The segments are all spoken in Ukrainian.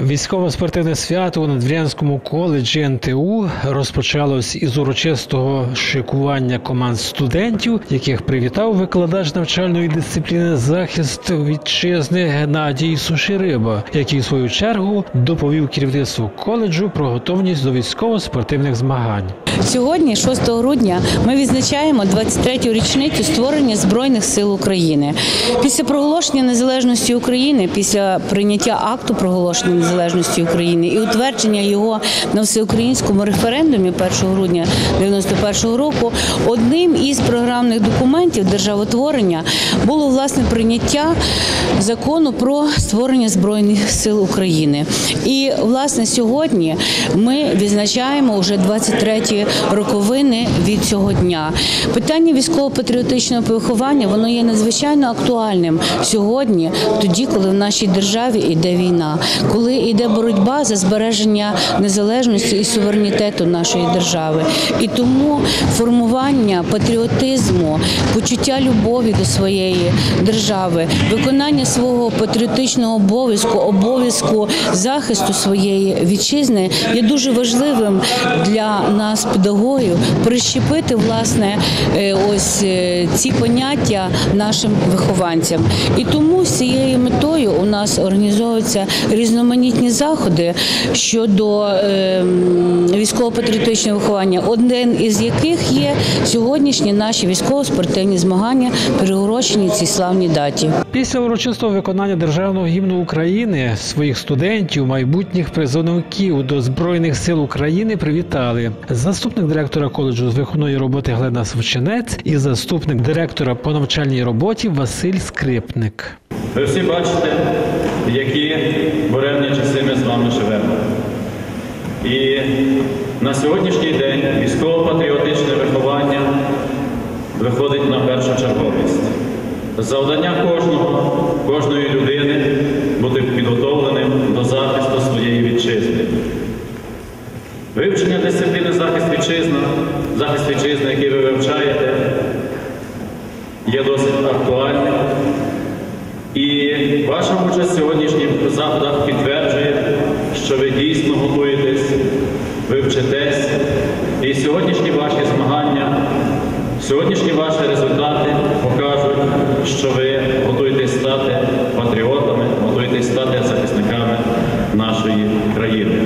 Військово-спортивне свято у Надвірянському коледжі НТУ розпочалось із урочистого шикування команд студентів, яких привітав викладач навчальної дисципліни захист вітчизни Геннадій Сушириба, який в свою чергу доповів керівництву коледжу про готовність до військово-спортивних змагань. Сьогодні, 6 грудня, ми відзначаємо 23-ю річницю створення Збройних сил України. Після проголошення незалежності України, після прийняття акту проголошення незалежності України і утвердження його на всеукраїнському референдумі 1 грудня 91 року, одним із програмних документів державотворення було власне прийняття закону про створення збройних сил України. І власне сьогодні ми відзначаємо вже 23-ті роковини від цього дня. Питання військово-патріотичного виховання воно є надзвичайно актуальним сьогодні, тоді, коли в нашій державі йде війна, коли йде боротьба за збереження незалежності і суверенітету нашої держави. І тому формування патріотизму, почуття любові до своєї держави, виконання свого патріотичного обов'язку, обов'язку захисту своєї вітчизни є дуже важливим для нас, педагогів, прищепити власне е, ось е, ці поняття нашим вихованцям. І тому з цією метою у нас організовуються різноманітні заходи щодо е, військово-патріотичного виховання, один із яких є сьогоднішні наші військово-спортивні змагання, приурочені цій славній даті. Після урочистого виконання державного гімну України своїх студентів, майбутніх призовників до збройних сил України привітали заступник директора коледжу з виховної роботи Глена Свченець і заступник директора по навчальній роботі Василь Скрипник. Ви всі бачите, які буремні часи ми з вами живемо. І на сьогоднішній день військово-патріотичне виховання виходить на першу черговість. Завдання кожного, кожної людини бути підготовленим до захисту своєї вітчизни. Вивчення дисципліни захист вітчизна, захист вітчизни, який ви вивчаєте, є досить актуальним. І ваша участь в сьогоднішніх заходах підтверджує, що ви дійсно готуєтесь, ви вчитесь. І сьогоднішні ваші змагання, сьогоднішні ваші результати покажуть, що ви готуєтесь стати патріотами, готуєтесь стати захисниками нашої країни.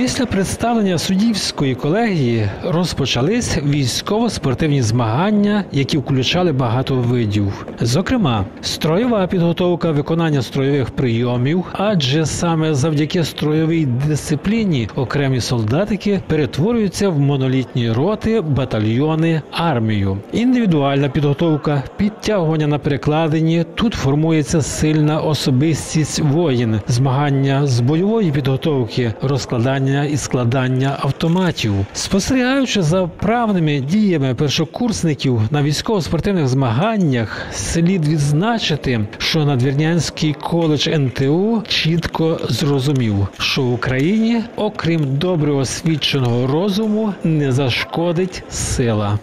Після представлення суддівської колегії розпочались військово-спортивні змагання, які включали багато видів. Зокрема, строєва підготовка виконання строєвих прийомів, адже саме завдяки строєвій дисципліні окремі солдатики перетворюються в монолітні роти, батальйони, армію. Індивідуальна підготовка, підтягування на перекладині. Тут формується сильна особистість воїн, змагання з бойової підготовки, розкладання і складання автоматів. Спостерігаючи за правними діями першокурсників на військово-спортивних змаганнях, слід відзначити, що надвірнянський коледж НТУ чітко зрозумів, що в Україні, окрім добре освіченого розуму, не зашкодить сила.